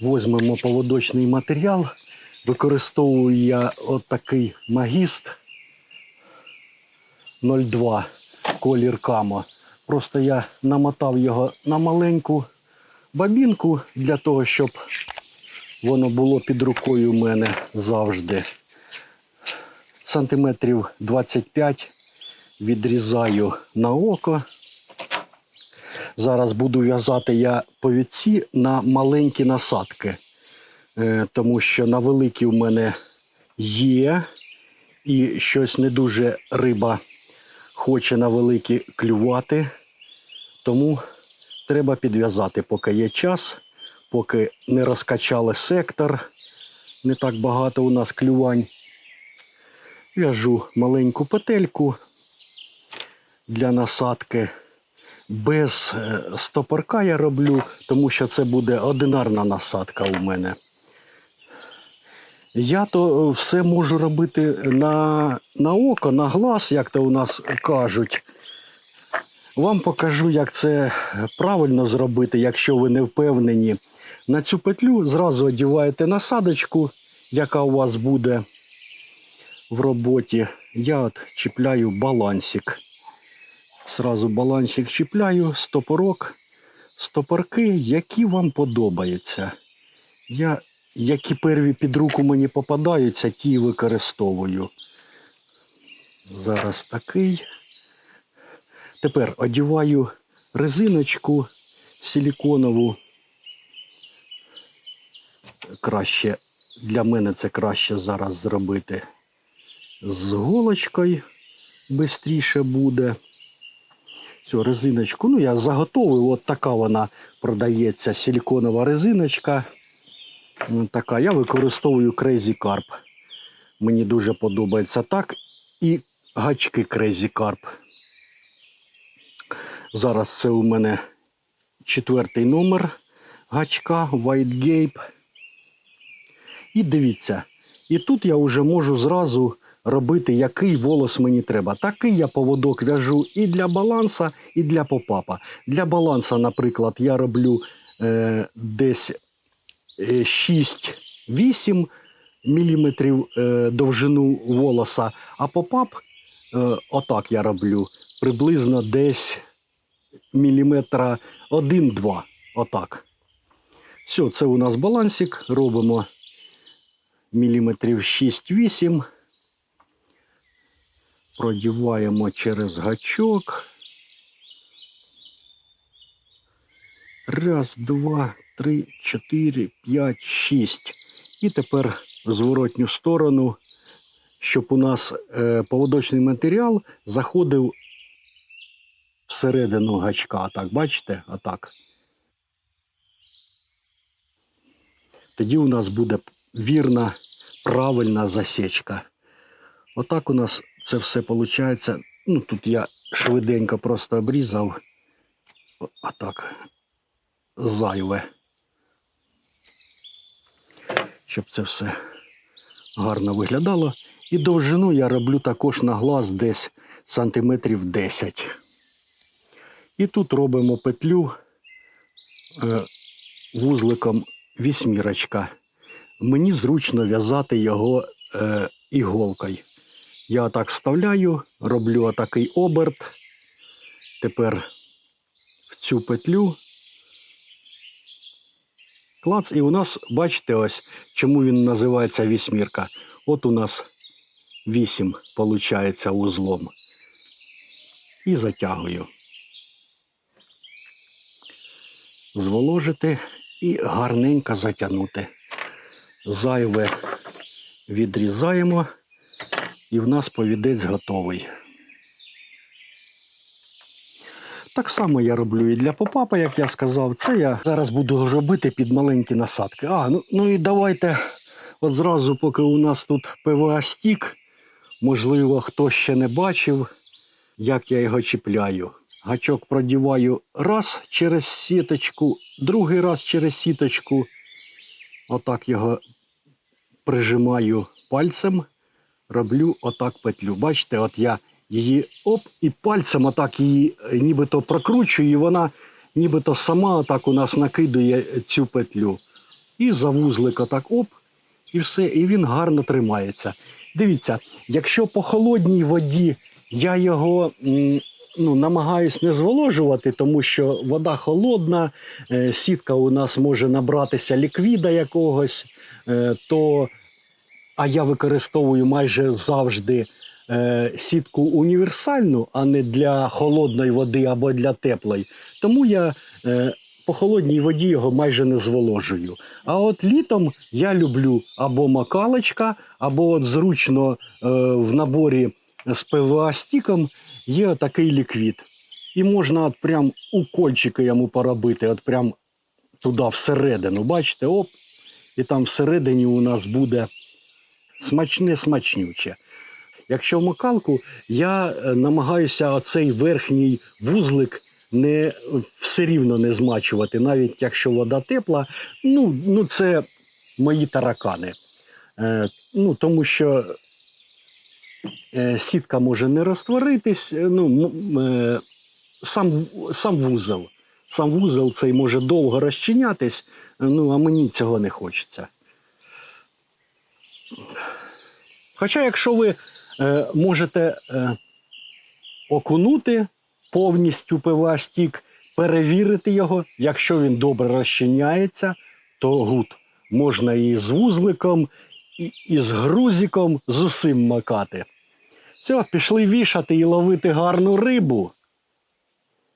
Возьмемо поводочний матеріал. Використовую я отакий магіст 02 колір камо. Просто я намотав його на маленьку бабінку для того, щоб воно було під рукою у мене завжди. Сантиметрів 25 відрізаю на око. Зараз буду в'язати я повідці на маленькі насадки, Е, тому що на великі у мене є, і щось не дуже риба хоче на великі клювати. Тому треба підв'язати, поки є час, поки не розкачали сектор. Не так багато у нас клювань. В'яжу маленьку петельку для насадки. Без е, стопорка я роблю, тому що це буде одинарна насадка у мене. Я то е, все можу робити на, на око, на глаз, як то у нас кажуть. Вам покажу, як це правильно зробити, якщо ви не впевнені. На цю петлю зразу одіваєте насадочку, яка у вас буде в роботі. Я от чіпляю балансик. Зразу балансик чіпляю, стопорок, стопорки, які вам подобаються. Я, які перві під руку мені попадаються, ті і використовую. Зараз такий. Тепер одіваю резиночку силіконову. Краще, для мене це краще зараз зробити з голочкою. Бистріше буде. Цю резиночку, ну я заготовив, от така вона продається, силіконова резиночка. Така, я використовую Crazy Carp. Мені дуже подобається так. І гачки Crazy Carp. Зараз це у мене четвертий номер гачка White Gape. І дивіться, і тут я вже можу зразу робити, який волос мені треба. Такий я поводок в'яжу і для баланса, і для попапа. Для баланса, наприклад, я роблю е, десь е, 6-8 мм е, довжину волоса, а попап е, отак я роблю приблизно десь міліметра 1-2. Отак. Все, це у нас балансик. Робимо міліметрів 6-8. Продіваємо через гачок. Раз, два, три, чотири, п'ять, шість. І тепер зворотню сторону, щоб у нас е, поводочний матеріал заходив всередину гачка. Так, бачите? Отак. Тоді у нас буде вірна, правильна засічка. Отак у нас це все виходить. Ну, тут я швиденько просто обрізав. О- Отак. Зайве. Щоб це все гарно виглядало. І довжину я роблю також на глаз десь сантиметрів 10. І тут робимо петлю е, вузликом вісьмірочка. Мені зручно в'язати його е, іголкою. Я так вставляю, роблю отакий оберт. Тепер в цю петлю. Клац, і у нас, бачите, ось чому він називається вісьмірка. От у нас вісім виходить узлом. І затягую. Зволожити і гарненько затягнути. Зайве відрізаємо, і в нас повідець готовий. Так само я роблю і для попапа, як я сказав. Це я зараз буду робити під маленькі насадки. А, ну, ну і давайте от зразу, поки у нас тут ПВА стік, можливо, хто ще не бачив, як я його чіпляю. Гачок продіваю раз через сіточку, другий раз через сіточку. Отак його прижимаю пальцем, роблю отак петлю. Бачите, от я її оп, і пальцем отак її е, нібито прокручую, і вона нібито сама отак у нас накидує цю петлю. І за вузлик отак оп, і все, і він гарно тримається. Дивіться, якщо по холодній воді я його ну, намагаюсь не зволожувати, тому що вода холодна, е, сітка у нас може набратися ліквіда якогось, е, то, а я використовую майже завжди е, сітку універсальну, а не для холодної води або для теплої. Тому я е, по холодній воді його майже не зволожую. А от літом я люблю або макалочка, або от зручно е, в наборі з ПВА стіком є такий ліквід. І можна от прям у кольчики йому поробити, от прям туди всередину. Бачите, оп, і там всередині у нас буде смачне смачнюче. Якщо в макалку, я е, намагаюся оцей верхній вузлик не все рівно не змачувати, навіть якщо вода тепла. Ну, ну це мої таракани. Е, ну, тому що е, сітка може не розтворитись. е, Ну, е, сам, сам вузол. Сам вузол цей може довго розчинятись, е, ну, а мені цього не хочеться. Хоча, якщо ви е, можете е, окунути повністю ПВА стік, перевірити його, якщо він добре розчиняється, то гуд. Можна і з вузликом, і, і з грузиком, з усім макати. Все, пішли вішати і ловити гарну рибу.